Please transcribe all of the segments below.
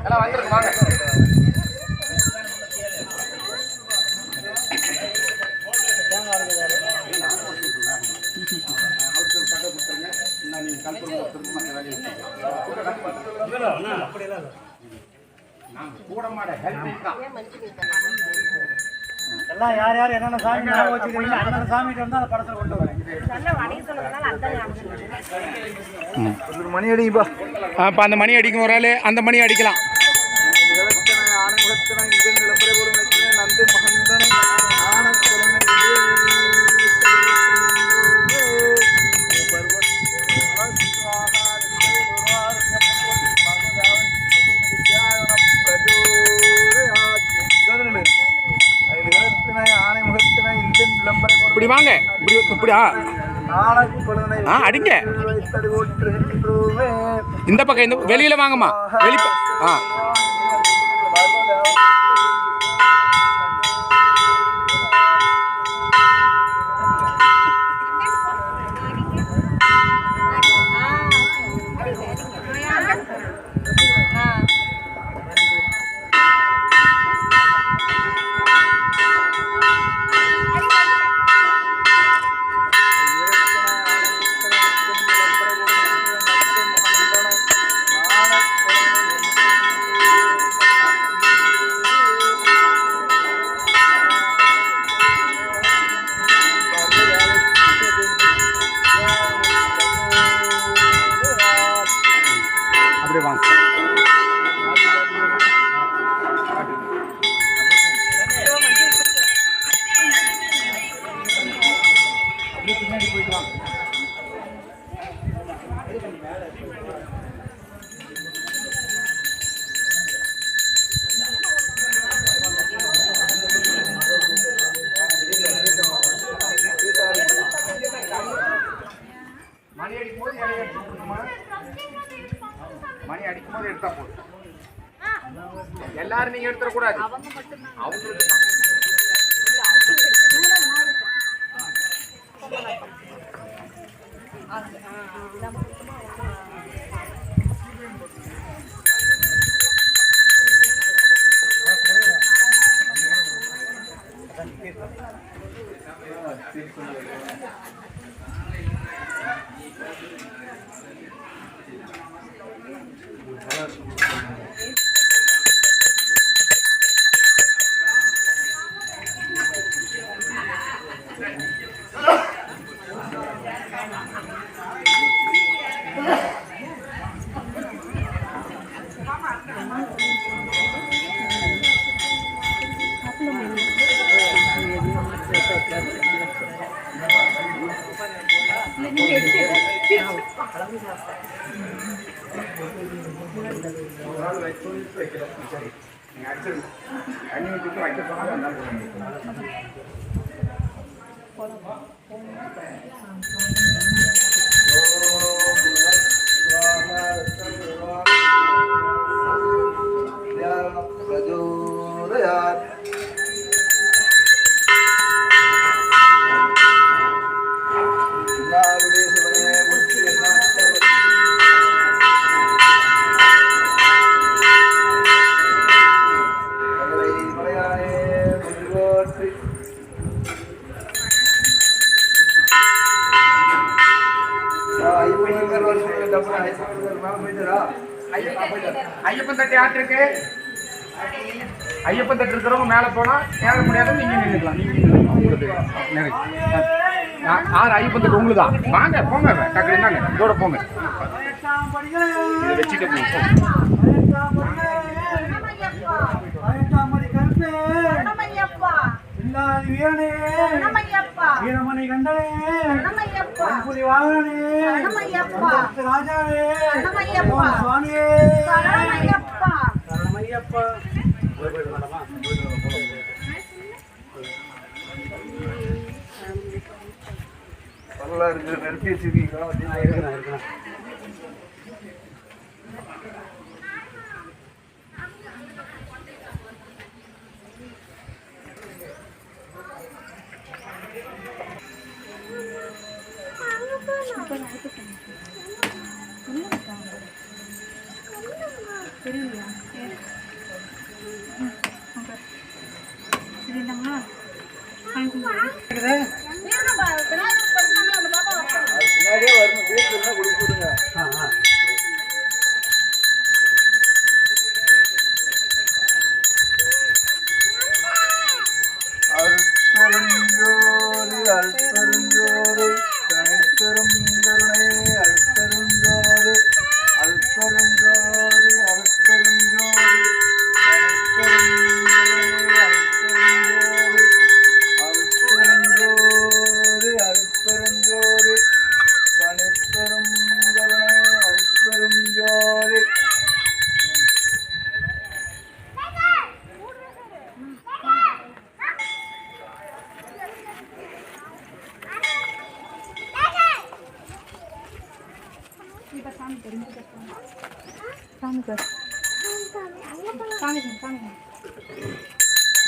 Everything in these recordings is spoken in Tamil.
எல்லாம் வந்துருக்கு வாங்க. எல்லாம் யார் யார் என்னென்ன சாமி ஞாபகம் வச்சுக்கிறீங்க அந்தந்த சாமிகிட்ட வந்து அந்த படத்தை கொண்டு ஒரு மணி அடிங்கப்பா. அப்போ அந்த மணி அடிக்கும் ஒரு ஆள் அந்த மணி அடிக்கலாம். இப்படி வாங்க. இப்படி இப்படி ஆ அடிங்க. இந்த பக்கம் இந்த வெளியில வாங்கம்மா. வெளி ஆ. எல்லாரும் நீங்க எடுத்துடக்கூடாது அவங்களுக்கு தான் ஒரு కాఫీ చేస్తారు పొలం ஐயப்பன் தட்டு இருக்கு? ஐயப்பன் தட்டு இருக்கிறவங்க மேலே போனால் ஏற முடியாது நீங்க நின்றுக்கலாம் நீங்கள் நின்னுக்கலாம். உங்களுக்கு ஐயப்பன் தட்டு? உங்களுக்கு தான் வாங்க போங்க டக்கு என்னங்க? இதோட போங்க. இதை வச்சுட்டு போங்க. இல்லாத வீரனே. வீரமணி கண்டனே. ரணமையப்பா. புலி வாகனே. ராஜாவே. சுவாமியே. ரணமையப்பா. சரணமையப்பா நல்லா இருக்கு நிறுத்தி வச்சிருக்கீங்களா இருக்கணும் தெரியல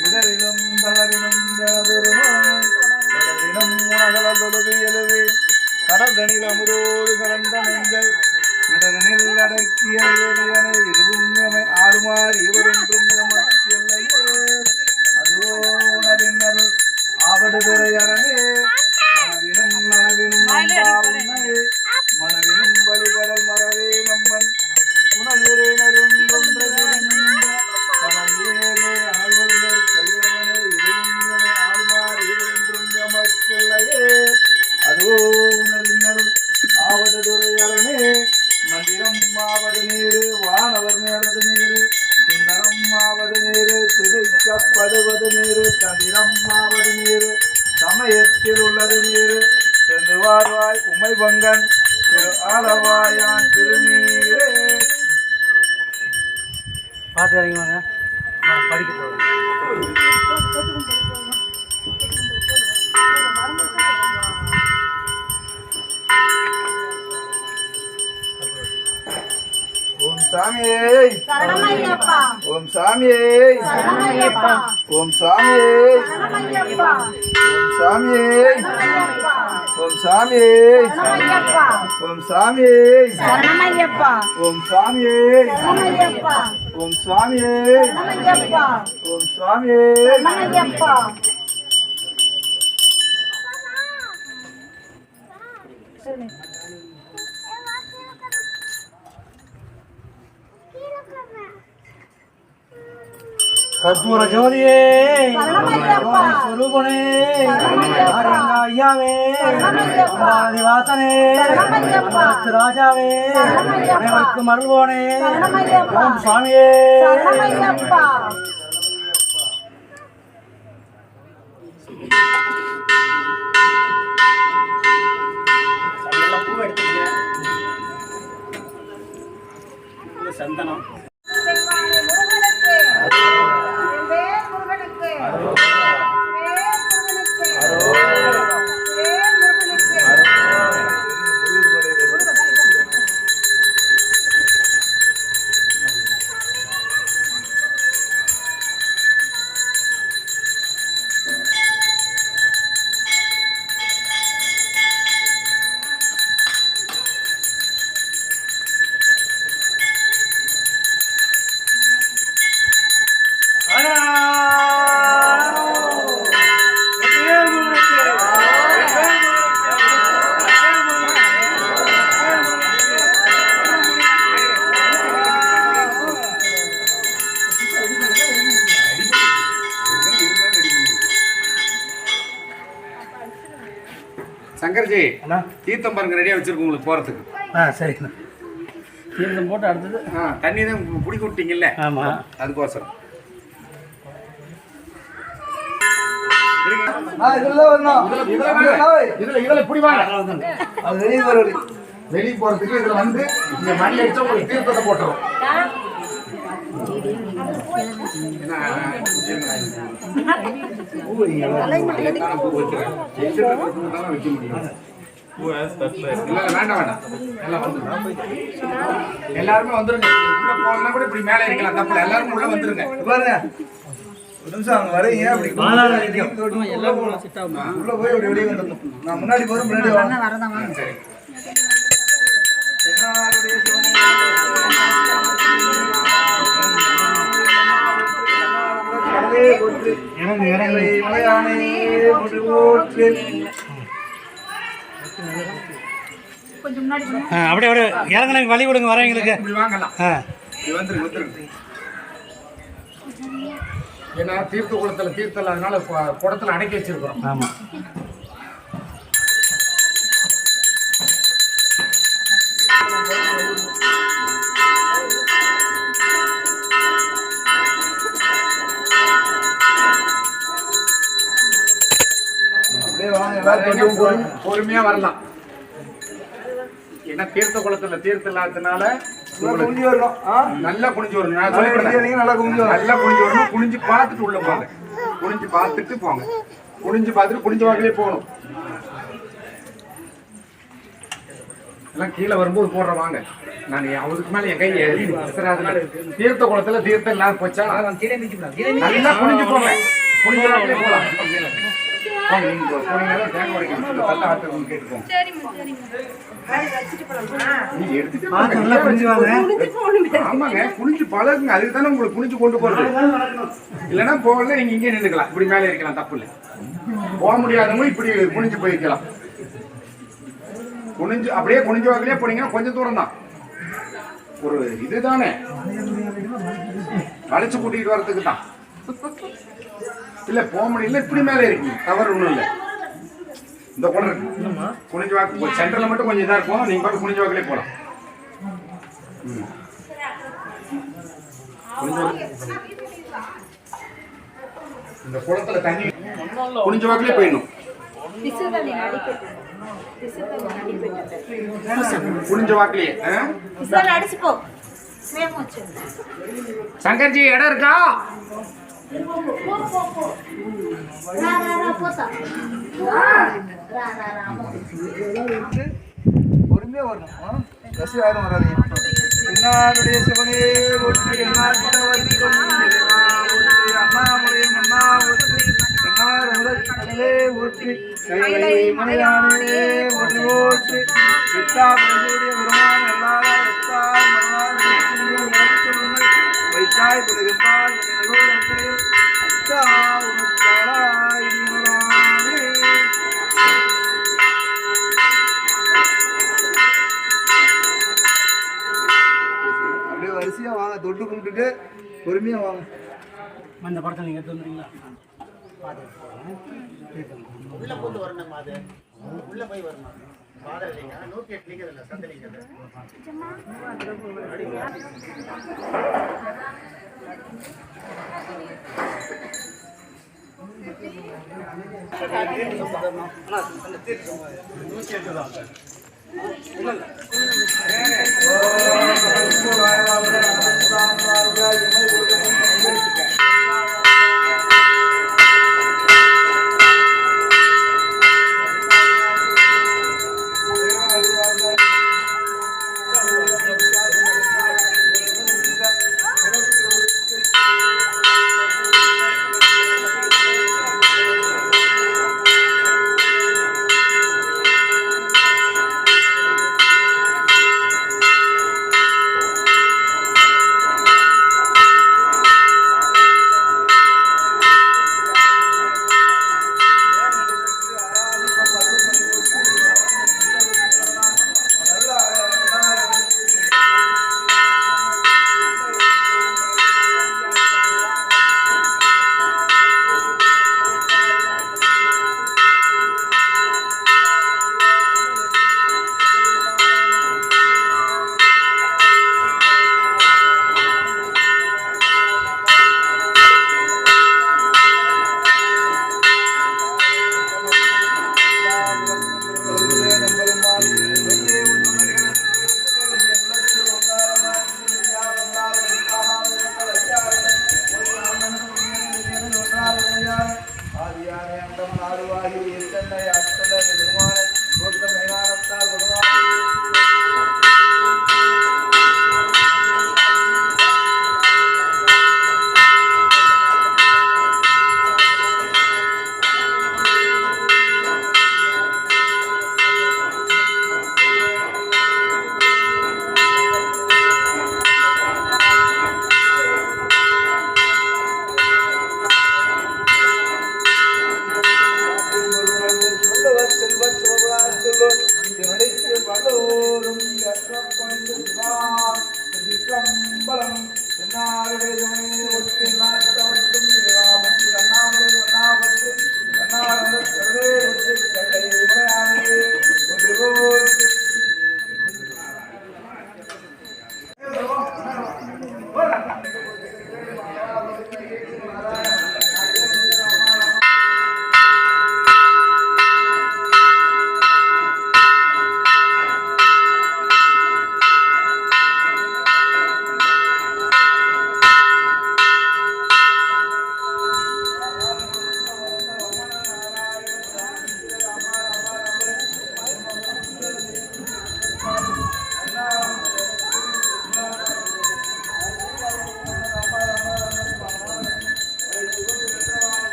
இடரிலும் தளரிலும் தளருமாய் உணகலொழுது எழுது கடந்தனில் அமுதோடு கலந்த நெஞ்சல் இடரனில் அடக்கிய இருவும் இதுவும் இவரும் திதிக்கப்படுவது நீரு தந்திரம்மாவது நீரு சமயத்தில் உள்ளது நீரு செந்துவார்வாய் உமைபங்கன் திரு ஆலவாயான் திருநீரே பார்த்து இறங்கிவாங்க நான் படிக்க Thank you. சாமியே. ஓம் சாமியே. ஓம் சாமியே. ஓம் சாமியே. ஓம் சாமியே. ஓம் சாமியே. ஓம் சாமியே. ஓம் சாமியே. ஓம் சாமியே. கற்பூர ஜோதியே. சுரூபனே. ஐயாவே வாசனே ராஜாவே அனைவருக்கும் அருள்வோனே. ஓம் சுவாமியே. சந்தனம். சங்கர்ஜி அண்ணா. தீர்த்தம் பாருங்க ரெடியா வச்சிருக்கோம் உங்களுக்கு போறதுக்கு. ஆ சரிண்ணா. தீர்த்தம் போட்டு அடுத்தது. ஆ, தண்ணி தான் பிடிக்க விட்டீங்கல்ல? ஆமாம் அதுக்கோசரம். வெளியே போறதுக்கு இதுல வந்து இந்த மணி அடிச்சா உங்களுக்கு தீர்த்தத்தை போட்டுரும். எல்லாருமே வந்துருங்க உள்ள கூட இப்படி மேல இருக்கலாம் தப்புல எல்லாரும் உள்ள வந்துருங்க பாருங்க ஒரு நிமிஷம் அப்படி முன்னாடி வரதான் போற்றி. இறங்கு இறங்கு மலையானே போற்றி. போற்றி அப்படியே அப்படியே. இறங்குன வழி விடுங்க வரவங்களுக்கு ஏன்னா தீர்த்த குளத்துல தீர்த்தம் இல்லாதனால கு- குடத்துல அடக்கி வச்சிருக்கிறோம். ஆமாம் எல்லாரும் பொறுமையா வரலாம். ஏன்னா தீர்த்த குளத்துல தீர்த்தம் இல்லாததுனால நல்லா குனிஞ்சு வரணும். நல்லா குனிஞ்சு வரணும். நான். குனிஞ்சு நல்லா குனிஞ்சு வரணும். நல்லா குனிஞ்சு வரணும். குனிஞ்சு பார்த்துட்டு உள்ள போங்க. குனிஞ்சு பார்த்துட்டு போங்க. குனிஞ்சு பார்த்துட்டு குனிஞ்ச வாக்கிலே போகணும். எல்லாம் கீழே வரும்போது போடுற வாங்க. நான் அவருக்கு மேல என் கையை. தீர்த்த குளத்துல தீர்த்தம் இல்லாத போச்சா? நல்லா குனிஞ்சு போகலாம். போங்க, நீங்க போ- போனீங்கன்னா தேங்காய் உடைக்கணும். இந்த தட்டை ஆட்டுறவங்க கேட்டுக்கோங்க. நீங்க எடுத்துட்டு பார்த்து போங்க. நல்லா புரிஞ்சு வாங்க. ஆமாங்க குனிஞ்சு பழகுங்க. அதுக்கு தானே உங்களுக்கு குனிஞ்சு கொண்டு போறது. இல்லைன்னா போகல நீங்க இங்கே நின்றுக்கலாம் இப்படி மேலே இருக்கலாம் தப்பு இல்லை. போக முடியாதவங்க இப்படி குனிஞ்சு போய்க்கலாம். குனிஞ்சு அப்படியே குனிஞ்சு வாக்கிலே போனீங்கன்னா கொஞ்சம் தூரம் தான் ஒரு இதுதானே. வளைச்சு கூட்டிட்டு வர்றதுக்கு தான் இல்ல போக முடியல இப்படி மேலே இருக்கீங்க தவறு ஒண்ணும் இல்லை. இந்த குளம் இருக்கு. குனிஞ்சு வாக்கு சென்டர்ல மட்டும் கொஞ்சம் இதா இருக்கும். நீங்க பாட்டு குனிஞ்சு வாக்கிலே போலாம். ம். குனிஞ்சு வாக்கு- இந்த குளத்துல தண்ணி குனிஞ்ச வாக்கிலே போயிடணும். குனிஞ்ச வாக்கிலேயே சங்கர்ஜி இடம் இருக்கா? பொறுமையா வரணும் கசி யாரும் வராதீங்க என்னாருடைய சிவனே ஒற்றி என்னாட்டவர்க்கும் இறைவா ஒற்றி அண்ணாமலை கைலை மலையானே ஒன்று ஓற்று சித்தா பிரசூடிய பெருமான் அத்தாய் புலகம்பால் உடனோடு அக்கறையில் அத்தா அப்படியே வரிசையாக வாங்க தொட்டு கும்பிட்டுட்டு பொறுமையா வாங்க. அந்த படத்தை நீங்க எடுத்துருந்தீங்களா பார்த்து உள்ளே போய் வரணும் அது. உள்ளே போய் வரணும். நூற்றி எட்டு தான் சார் இல்லை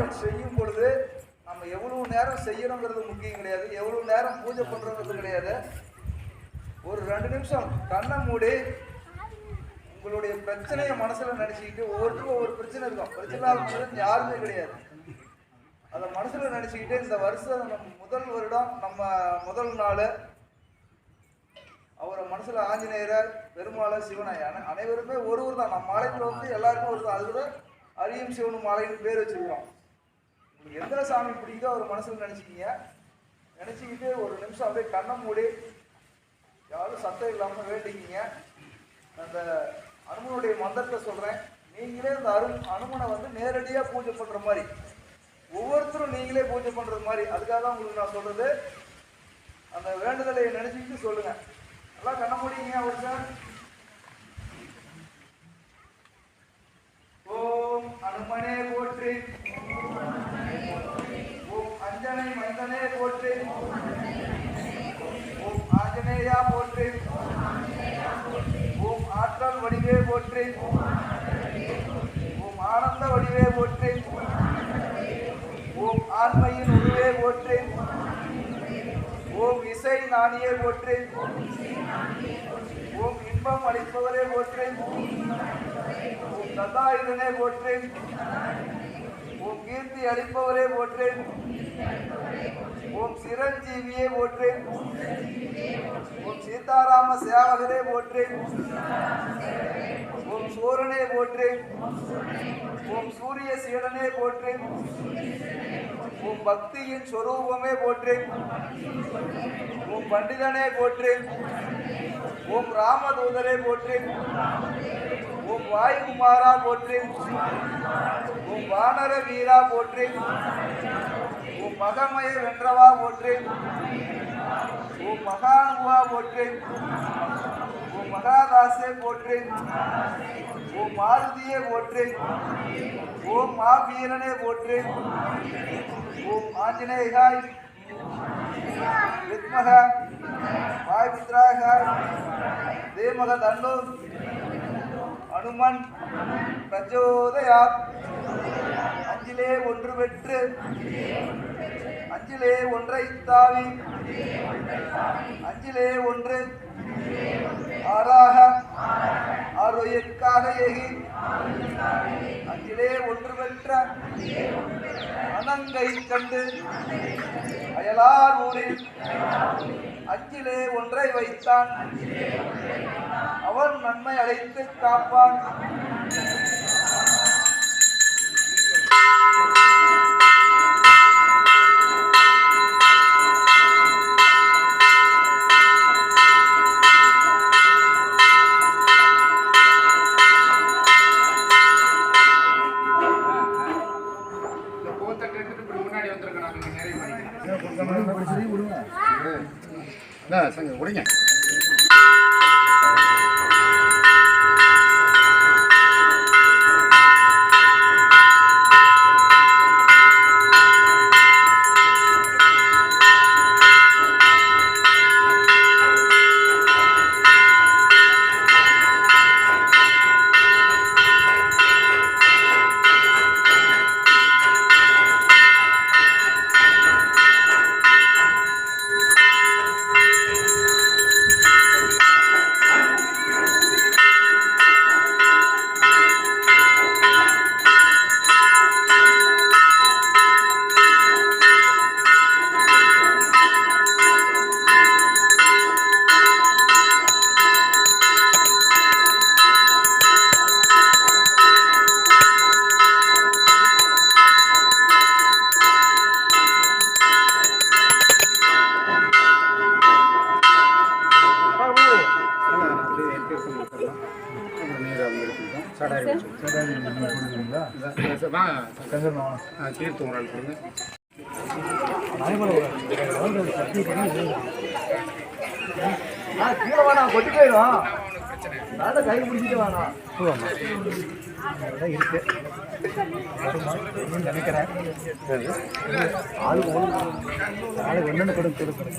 காரியங்கள் செய்யும் பொழுது நம்ம எவ்வளவு நேரம் செய்யணுங்கிறது முக்கியம் கிடையாது. எவ்வளவு நேரம் பூஜை பண்றோங்கிறது கிடையாது. ஒரு ரெண்டு நிமிஷம் கண்ணை மூடி உங்களுடைய பிரச்சனையை மனசுல நினைச்சுக்கிட்டு ஒவ்வொருத்தருக்கும் ஒவ்வொரு பிரச்சனை இருக்கும். பிரச்சனை இல்லாத யாருமே கிடையாது. அதை மனசுல நினைச்சுக்கிட்டு இந்த வருஷம் நம்ம முதல் வருடம் நம்ம முதல் நாள் அவரை மனசுல ஆஞ்சநேயரை பெருமாளை சிவனை அனை- அனைவருமே ஒருவர் தான் நம்ம மாலைக்குள்ள வந்து எல்லாருமே ஒரு தான் அது கூட அரியும் சிவனும் மாலைன்னு பேர் வச்சிருக்கிறோம் உங்களுக்கு எந்த சாமி பிடிக்குதோ அவர் மனசில் நினச்சிக்கிங்க. நினச்சிக்கிட்டு ஒரு நிமிஷம் அப்படியே கண்ணை மூடி யாரும் சத்தம் இல்லாமல் வேண்டிக்கிங்க. அந்த அனுமனுடைய மந்திரத்தை சொல்கிறேன் நீங்களே அந்த அரு அனுமனை வந்து நேரடியாக பூஜை பண்ணுற மாதிரி ஒவ்வொருத்தரும் நீங்களே பூஜை பண்ணுறது மாதிரி அதுக்காக தான் உங்களுக்கு நான் சொல்கிறது அந்த வேண்டுதலை நினச்சிக்கிட்டு சொல்லுங்கள் நல்லா கண்ண முடியுங்க ஒரு சார். ஓம் அனுமனே போற்றி. போற்றி. ஓம் ஆஞ்சநேயா போற்றி. ஓம் ஆற்றல் வடிவே போற்றி. ஓம் ஆனந்த வடிவே போற்றி. ஓம் ஆண்மையின் உருவே போற்றி. ஓம் இசை நாணியே போற்றி. ஓம் இன்பம் அளிப்பவரே போற்றி. ஓம் ததாயுதனே போற்றி. ஓம் கீர்த்தி அளிப்பவரே போற்றி. ஓம் சிரஞ்சீவியே போற்றேன். ஓம் சீதாராம சேவகரே போற்றேன். ஓம் சூரனே போற்றேன். ஓம் சூரிய சீடனே போற்றேன். உன் பக்தியின் சொரூபமே போற்றேன். உன் பண்டிதனே போற்றேன். உன் ராமதூதரே போற்றேன். உன் வாயுகுமாரா போற்றேன். உன் வானர வீரா போற்றேன். மகமய வென்றவா போற்றேன்? ஓம் மகானுவா போற்றேன். ஓம் மகாதாசே போற்றேன். ஓம் மாருதியே போற்றேன். ஓம் மாவீரனே போற்றேன். ஓம் ஆஞ்சநேயாய் வித்மக வாய்மித்ராகாய் தேமக தண்டு அனுமன் பிரச்சோதயா அஞ்சிலே ஒன்று பெற்று அஞ்சிலே ஒன்றை தாவி. அஞ்சிலே ஒன்று. ஆறாக. ஆரோயக்காக ஏகி. அஞ்சிலே ஒன்று பெற்ற அனங்கை கண்டு. அயலார் ஊரில். அஞ்சிலே ஒன்றை வைத்தான். அவன் நன்மை அழைத்து காப்பான். さんが俺には தீர்த்து ஒரு ஆள் கொடுங்க. ஆ, கீழே வேணாம் கொட்டி போயிடும். நான் கை பிடிச்சிட்டு வேணாம் நினைக்கிறேன். ஆளுக்கு ஒன்று ஆளுக்கு என்னென்னு கொடுத்து கொடுக்குறேன்.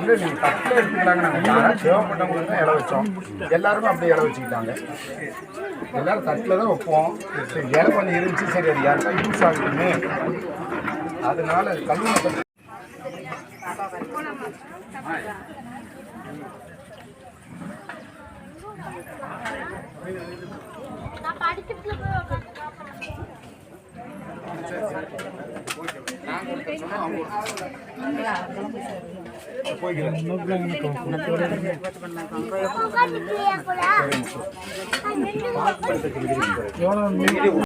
இல்லை நீங்கள் தட்டில் எடுத்துக்கலாங்க நாங்கள் யாராவது தேவைப்பட்டவங்களுக்கு தான் இலை வச்சோம். எல்லாருமே அப்படியே இலை வச்சுக்கிட்டாங்க. எல்லாரும் தட்டில் தான் வைப்போம். சரி இலை கொஞ்சம் இருந்துச்சு. சரி அது யாருக்கா யூஸ் ஆகுதுன்னு. அதனால கல்வி நான் படிக்கிறதுல போய் உட்காந்து உட்காந்துக்கலையா கூட